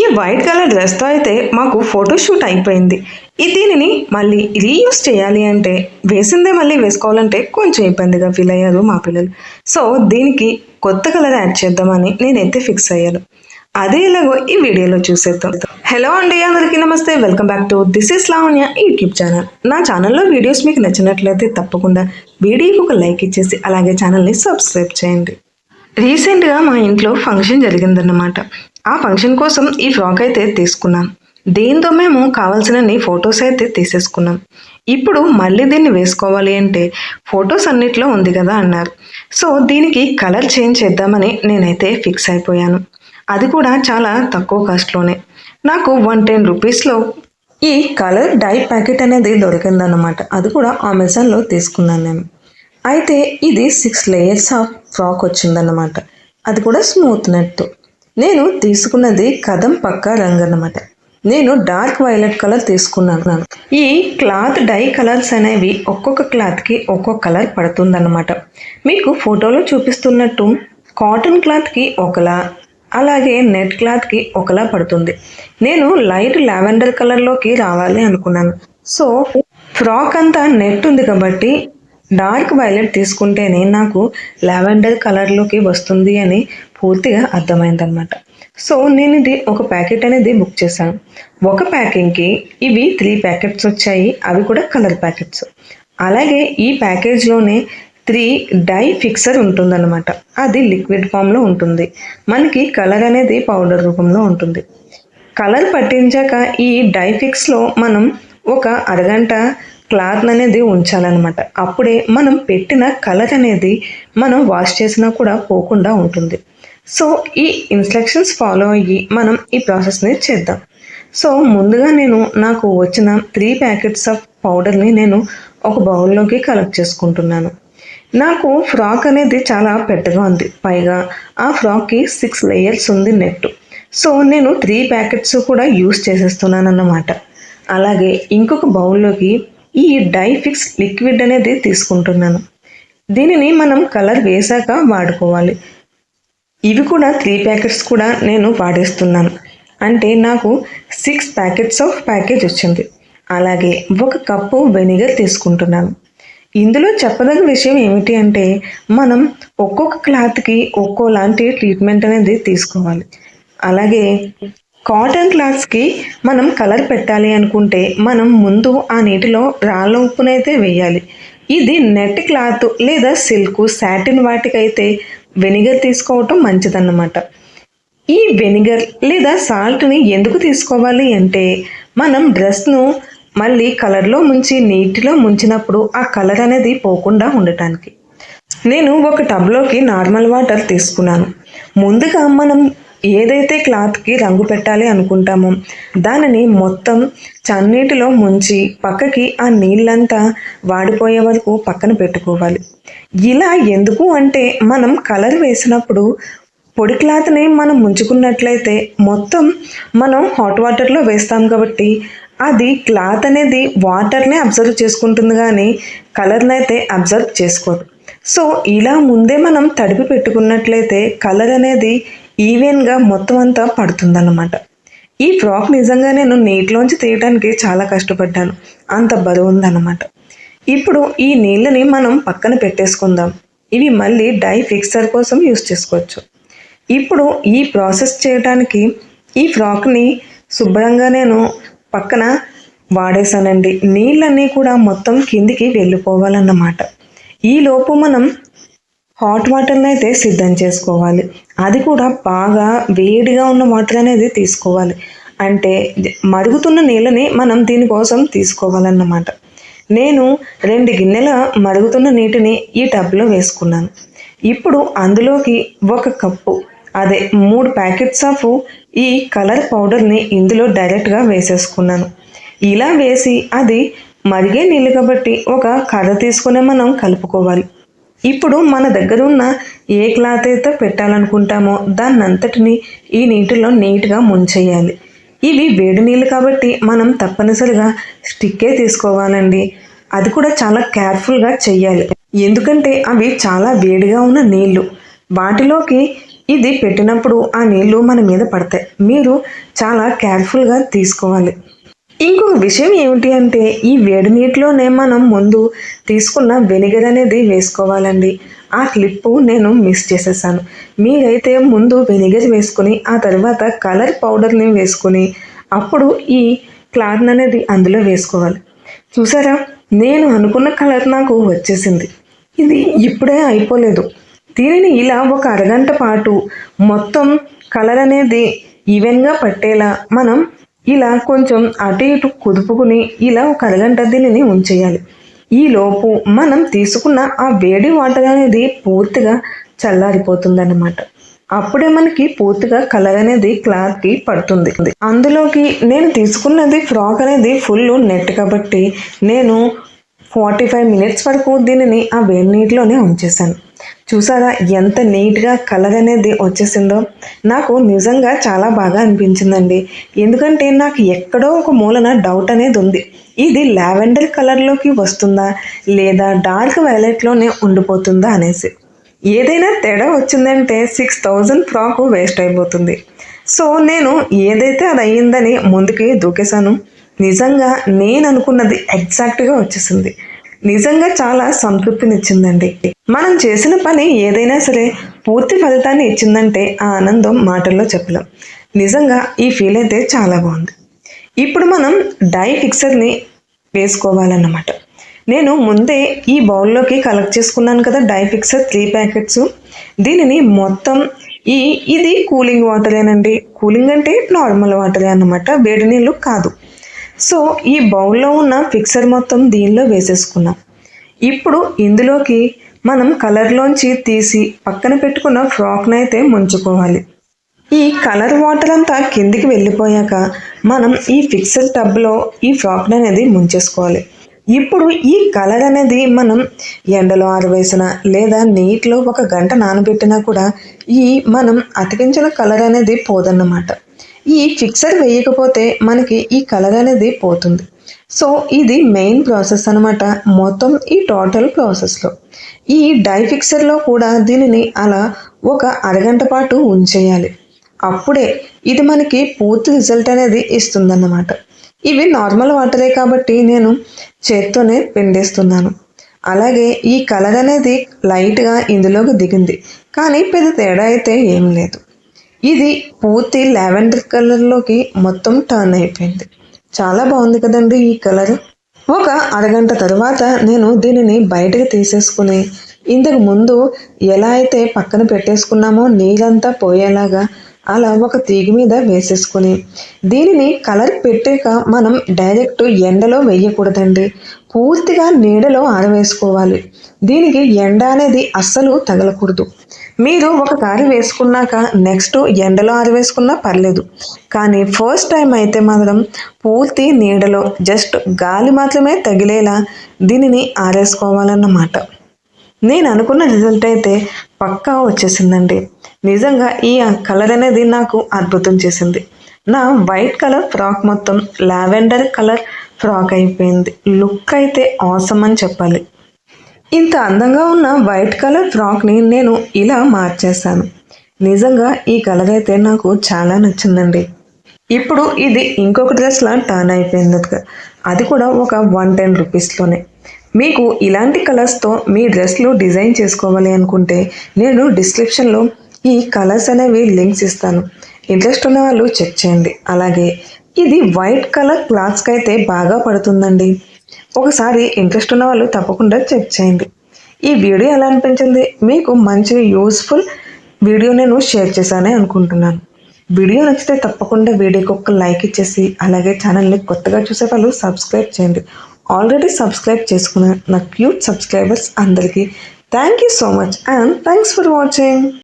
ఈ white colour డ్రెస్తో అయితే మాకు ఫోటోషూట్ అయిపోయింది. ఈ దీనిని మళ్ళీ రీయూస్ చేయాలి అంటే వేసిందే మళ్ళీ వేసుకోవాలంటే కొంచెం ఇబ్బందిగా ఫీల్ అయ్యారు మా పిల్లలు. సో దీనికి కొత్త కలర్ యాడ్ చేద్దామని నేనైతే ఫిక్స్ అయ్యాను. అదే ఎలాగో ఈ వీడియోలో చూసేద్దాం. హలో అండి అందరికీ నమస్తే. Welcome back to this is Lavanya YouTube channel. నా ఛానల్లో వీడియోస్ మీకు నచ్చినట్లయితే తప్పకుండా వీడియోకి ఒక లైక్ ఇచ్చేసి అలాగే ఛానల్ని సబ్స్క్రైబ్ చేయండి. రీసెంట్గా మా ఇంట్లో ఫంక్షన్ జరిగిందన్నమాట. ఆ ఫంక్షన్ కోసం ఈ ఫ్రాక్ అయితే తీసుకున్నాం. దీంతో మేము కావాల్సినన్ని ఫొటోస్ అయితే తీసేసుకున్నాం. ఇప్పుడు మళ్ళీ దీన్ని వేసుకోవాలి అంటే ఫొటోస్ అన్నిట్లో ఉంది కదా అన్నారు. సో దీనికి కలర్ చేంజ్ చేద్దామని నేనైతే ఫిక్స్ అయిపోయాను. అది కూడా చాలా తక్కువ కాస్ట్లోనే. నాకు వన్ టెన్ రూపీస్లో ఈ కలర్ డై ప్యాకెట్ అనేది దొరికిందన్నమాట. అది కూడా అమెజాన్లో తీసుకున్నాను నేను. అయితే ఇది సిక్స్ లేయర్స్ ఆఫ్ ఫ్రాక్ వచ్చిందన్నమాట. అది కూడా స్మూత్ నెట్తో నేను తీసుకున్నది కదం పక్క రంగు అన్నమాట. నేను డార్క్ వైలెట్ కలర్ తీసుకున్నాను. ఈ క్లాత్ డై కలర్స్ అనేవి ఒక్కొక్క క్లాత్కి ఒక్కొక్క కలర్ పడుతుందన్నమాట. మీకు ఫోటోలో చూపిస్తున్నట్టు కాటన్ క్లాత్కి ఒకలా అలాగే నెట్ క్లాత్కి ఒకలా పడుతుంది. నేను లైట్ లావెండర్ కలర్లోకి రావాలి అనుకున్నాను. సో ఫ్రాక్ అంతా నెట్ ఉంది కాబట్టి డార్క్ వైలెట్ తీసుకుంటేనే నాకు లావెండర్ కలర్లోకి వస్తుంది అని పూర్తిగా అర్థమైందనమాట సో నేను ఇది ఒక ప్యాకెట్ అనేది బుక్ చేశాను. ఒక ప్యాకింగ్కి ఇవి త్రీ ప్యాకెట్స్ వచ్చాయి. అవి కూడా కలర్ ప్యాకెట్స్. అలాగే ఈ ప్యాకేజ్లోనే త్రీ డై ఫిక్సర్ ఉంటుందన్నమాట. అది లిక్విడ్ ఫామ్లో ఉంటుంది. మనకి కలర్ అనేది పౌడర్ రూపంలో ఉంటుంది. కలర్ పట్టించాక ఈ డై ఫిక్స్లో మనం ఒక అరగంట క్లాత్ అనేది ఉంచాలన్నమాట. అప్పుడే మనం పెట్టిన కలర్ అనేది మనం వాష్ చేసినా కూడా పోకుండా ఉంటుంది. సో ఈ ఇన్స్ట్రక్షన్స్ ఫాలో అయ్యి మనం ఈ ప్రాసెస్ని చేద్దాం. సో ముందుగా నేను నాకు వచ్చిన త్రీ ప్యాకెట్స్ ఆఫ్ పౌడర్ని నేను ఒక బౌల్లోకి కలెక్ట్ చేసుకుంటున్నాను. నాకు ఫ్రాక్ అనేది చాలా పెద్దగా ఉంది. పైగా ఆ ఫ్రాక్కి సిక్స్ లేయర్స్ ఉంది నెట్ సో నేను త్రీ ప్యాకెట్స్ కూడా యూస్ చేసేస్తున్నాను అన్నమాట అలాగే ఇంకొక బౌల్లోకి ఈ డై ఫిక్స్ లిక్విడ్ అనేది తీసుకుంటున్నాను. దీనిని మనం కలర్ వేశాక వాడుకోవాలి. ఇవి కూడా త్రీ ప్యాకెట్స్ కూడా నేను వాడేస్తున్నాను. అంటే నాకు సిక్స్ ప్యాకెట్స్ ఆఫ్ ప్యాకేజ్ వచ్చింది. అలాగే ఒక కప్పు వెనిగర్ తీసుకుంటున్నాను. ఇందులో చెప్పదగ్గ విషయం ఏమిటి అంటే మనం ఒక్కొక్క క్లాత్కి ఒక్కోలాంటి ట్రీట్మెంట్ అనేది తీసుకోవాలి. అలాగే కాటన్ క్లాత్స్కి మనం కలర్ పెట్టాలి అనుకుంటే మనం ముందు ఆ నీటిలో రాళ్ళ ఉప్పునైతే వేయాలి. ఇది నెట్ క్లాత్ లేదా సిల్క్ సాటిన్ వాటికైతే వెనిగర్ తీసుకోవటం మంచిదన్నమాట. ఈ వెనిగర్ లేదా సాల్ట్ని ఎందుకు తీసుకోవాలి అంటే మనం డ్రెస్ను మళ్ళీ కలర్లో ముంచి నీటిలో ముంచినప్పుడు ఆ కలర్ అనేది పోకుండా ఉండటానికి. నేను ఒక టబ్లోకి నార్మల్ వాటర్ తీసుకున్నాను. ముందుగా మనం ఏదైతే క్లాత్కి రంగు పెట్టాలి అనుకుంటామో దానిని మొత్తం చన్నీటిలో ముంచి పక్కకి ఆ నీళ్ళంతా వాడిపోయే వరకు పక్కన పెట్టుకోవాలి. ఇలా ఎందుకు అంటే మనం కలర్ వేసినప్పుడు పొడి క్లాత్ని మనం ముంచుకున్నట్లయితే మొత్తం మనం హాట్ వాటర్లో వేస్తాం కాబట్టి అది క్లాత్ అనేది వాటర్నే అబ్జర్వ్ చేసుకుంటుంది కానీ కలర్ని అయితే అబ్జర్వ్ చేసుకోదు. సో ఇలా ముందే మనం తడిపి పెట్టుకున్నట్లయితే కలర్ అనేది ఈవెన్గా మొత్తం అంతా పడుతుందన్నమాట. ఈ ఫ్రాక్ నిజంగా నేను నీటిలోంచి తీయడానికి చాలా కష్టపడ్డాను. అంత బరువు ఉందన్నమాట ఇప్పుడు ఈ నీళ్ళని మనం పక్కన పెట్టేసుకుందాం. ఇవి మళ్ళీ డై ఫిక్సర్ కోసం యూస్ చేసుకోవచ్చు. ఇప్పుడు ఈ ప్రాసెస్ చేయడానికి ఈ ఫ్రాక్ని శుభ్రంగా నేను పక్కన వాడేసానండి నీళ్ళన్నీ కూడా మొత్తం కిందికి వెళ్ళిపోవాలన్నమాట. ఈ లోపు మనం హాట్ వాటర్ని అయితే సిద్ధం చేసుకోవాలి. అది కూడా బాగా వేడిగా ఉన్న వాటర్ అనేది తీసుకోవాలి. అంటే మరుగుతున్న నీళ్ళని మనం దీనికోసం తీసుకోవాలన్నమాట. నేను రెండు గిన్నెల మరుగుతున్న నీటిని ఈ టబ్లో వేసుకున్నాను. ఇప్పుడు అందులోకి ఒక కప్పు అదే మూడు ప్యాకెట్స్ ఆఫ్ ఈ కలర్ పౌడర్ని ఇందులో డైరెక్ట్గా వేసేసుకున్నాను. ఇలా వేసి అది మరిగే నీళ్ళు కాబట్టి ఒక కర్ర తీసుకునే మనం కలుపుకోవాలి. ఇప్పుడు మన దగ్గర ఉన్న ఏ క్లాత్ అయితే పెట్టాలనుకుంటామో దాన్ని అంతటిని ఈ నీటిలో నీట్గా ముంచేయాలి. ఇవి వేడి నీళ్ళు కాబట్టి మనం తప్పనిసరిగా స్టిక్కే తీసుకోవాలండి. అది కూడా చాలా కేర్ఫుల్గా చెయ్యాలి. ఎందుకంటే అవి చాలా వేడిగా ఉన్న నీళ్ళు. వాటిలోకి ఇది పెట్టినప్పుడు ఆ నీళ్ళు మన మీద పడతాయి. మీరు చాలా కేర్ఫుల్గా తీసుకోవాలి. ఇంకొక విషయం ఏమిటి అంటే ఈ వేడి నీటిలోనే మనం ముందు తీసుకున్న వెనిగర్ అనేది వేసుకోవాలండి. ఆ క్లిప్పు నేను మిస్ చేసేసాను. మీరైతే ముందు వెనిగర్ వేసుకుని ఆ తర్వాత కలర్ పౌడర్ని వేసుకుని అప్పుడు ఈ క్లాత్ అనేది అందులో వేసుకోవాలి. చూసారా? నేను అనుకున్న కలర్ నాకు వచ్చేసింది. ఇది ఇప్పుడే అయిపోలేదు. దీనిని ఇలా ఒక అరగంట పాటు మొత్తం కలర్ అనేది ఈవెన్గా పట్టేలా మనం ఇలా కొంచెం అటు ఇటు కుదుపుకుని ఇలా ఒక అరగంట దీనిని ఉంచేయాలి. ఈలోపు మనం తీసుకున్న ఆ వేడి వాటర్ అనేది పూర్తిగా చల్లారిపోతుందన్నమాట. అప్పుడే మనకి పూర్తిగా కలర్ అనేది క్లాత్కి పడుతుంది. అందులోకి నేను తీసుకున్నది ఫ్రాక్ అనేది ఫుల్ నెట్ కాబట్టి నేను ఫార్టీ ఫైవ్ మినిట్స్ వరకు దీనిని ఆ వేడి నీటిలోనే ఉంచేసాను చూసారా? ఎంత నీట్గా కలర్ అనేది వచ్చేసిందో. నాకు నిజంగా చాలా బాగా అనిపించిందండి. ఎందుకంటే నాకు ఎక్కడో ఒక మూలన డౌట్ అనేది ఉంది. ఇది లావెండర్ కలర్లోకి వస్తుందా? లేదా డార్క్ వైలెట్లోనే ఉండిపోతుందా అనేసి. ఏదైనా తేడా వచ్చిందంటే సిక్స్ థౌజండ్ ఫ్రాకు వేస్ట్ అయిపోతుంది. సో నేను ఏదైతే అది అయ్యిందని ముందుకి దూకేశాను. నిజంగా నేను అనుకున్నది ఎగ్జాక్ట్గా వచ్చేసింది. నిజంగా చాలా సంతృప్తినిచ్చిందండి. మనం చేసిన పని ఏదైనా సరే పూర్తి ఫలితాన్ని ఇచ్చిందంటే ఆ ఆనందం మాటల్లో చెప్పలేం. నిజంగా ఈ ఫీల్ అయితే చాలా బాగుంది. ఇప్పుడు మనం డై ఫిక్సర్ని వేసుకోవాలన్నమాట. నేను ముందే ఈ బౌల్లోకి కలెక్ట్ చేసుకున్నాను కదా డై ఫిక్సర్ త్రీ ప్యాకెట్స్. దీనిని మొత్తం ఈ ఇది కూలింగ్ వాటరేనండి. కూలింగ్ అంటే నార్మల్ వాటరే అన్నమాట. వేడి నీళ్ళు కాదు. సో ఈ బౌల్లో ఉన్న ఫిక్సర్ మొత్తం దీనిలో వేసేసుకున్నాం. ఇప్పుడు ఇందులోకి మనం కలర్లోంచి తీసి పక్కన పెట్టుకున్న ఫ్రాక్ను అయితే ముంచుకోవాలి. ఈ కలర్ వాటర్ అంతా కిందికి వెళ్ళిపోయాక మనం ఈ ఫిక్సర్ టబ్లో ఈ ఫ్రాక్ని అనేది ముంచేసుకోవాలి. ఇప్పుడు ఈ కలర్ అనేది మనం ఎండలో ఆరవేసిన లేదా నీటిలో ఒక గంట నానబెట్టినా కూడా ఈ మనం అతికించిన కలర్ అనేది పోదన్నమాట. ఈ ఫిక్సర్ వేయకపోతే మనకి ఈ కలర్ అనేది పోతుంది. సో ఇది మెయిన్ ప్రాసెస్ అనమాట మొత్తం ఈ టోటల్ ప్రాసెస్లో ఈ డై ఫిక్సర్లో కూడా దీనిని అలా ఒక అరగంట పాటు ఉంచేయాలి. అప్పుడే ఇది మనకి పూర్తి రిజల్ట్ అనేది ఇస్తుందన్నమాట. ఇవి నార్మల్ వాటరే కాబట్టి నేను చేత్తోనే పిండేస్తున్నాను. అలాగే ఈ కలర్ అనేది లైట్గా ఇందులోకి దిగింది. కానీ పెద్ద తేడా అయితే ఏం లేదు. ఇది పూర్తి లావెండర్ కలర్లోకి మొత్తం టర్న్ అయిపోయింది. చాలా బాగుంది కదండి ఈ కలర్. ఒక అరగంట తర్వాత నేను దీనిని బయటకు తీసేసుకుని ఇంతకు ముందు ఎలా అయితే పక్కన పెట్టేసుకున్నామో నీళ్ళంతా పోయేలాగా అలా ఒక తీగ మీద వేసేసుకుని దీనిని కలర్ పెట్టాక మనం డైరెక్ట్ ఎండలో వేయకూడదండి. పూర్తిగా నీడలో ఆరవేసుకోవాలి. దీనికి ఎండ అనేది అస్సలు తగలకూడదు. మీరు ఒక కారు వేసుకున్నాక నెక్స్ట్ ఎండలో ఆరవేసుకున్నా పర్లేదు. కానీ ఫస్ట్ టైం అయితే మాత్రం పూర్తి నీడలో జస్ట్ గాలి మాత్రమే తగిలేలా దీనిని ఆరేసుకోవాలన్నమాట. నేను అనుకున్న రిజల్ట్ అయితే పక్కా వచ్చేసిందండి. నిజంగా ఈ కలర్ అనేది నాకు అద్భుతం చేసింది. నా వైట్ కలర్ ఫ్రాక్ మొత్తం లావెండర్ కలర్ ఫ్రాక్ అయిపోయింది. లుక్ అయితే అవసరం అని చెప్పాలి. ఇంత అందంగా ఉన్న వైట్ కలర్ ఫ్రాక్ని నేను ఇలా మార్చేశాను. నిజంగా ఈ కలర్ అయితే నాకు చాలా నచ్చిందండి. ఇప్పుడు ఇది ఇంకొక డ్రెస్లా టర్న్ అయిపోయింది అది కూడా ఒక వన్ టెన్ రూపీస్లోనే. మీకు ఇలాంటి కలర్స్తో మీ డ్రెస్లు డిజైన్ చేసుకోవాలి అనుకుంటే నేను డిస్క్రిప్షన్లో ఈ కలర్స్ అనేవి లింక్స్ ఇస్తాను. ఇంట్రెస్ట్ ఉన్న వాళ్ళు చెక్ చేయండి. అలాగే ఇది వైట్ కలర్ క్లాత్స్కి అయితే బాగా పడుతుందండి. ఒకసారి ఇంట్రెస్ట్ ఉన్న వాళ్ళు తప్పకుండా చెక్ చేయండి. ఈ వీడియో ఎలా అనిపించింది? మీకు మంచి యూస్ఫుల్ వీడియో నేను షేర్ చేశానే అనుకుంటున్నాను. వీడియో నచ్చితే తప్పకుండా వీడియోకి ఒక లైక్ ఇచ్చేసి అలాగే ఛానల్ని కొత్తగా చూసే వాళ్ళు సబ్స్క్రైబ్ చేయండి. ఆల్రెడీ సబ్స్క్రైబ్ చేసుకున్న నా క్యూట్ సబ్స్క్రైబర్స్ అందరికీ thank you so much and thanks for watching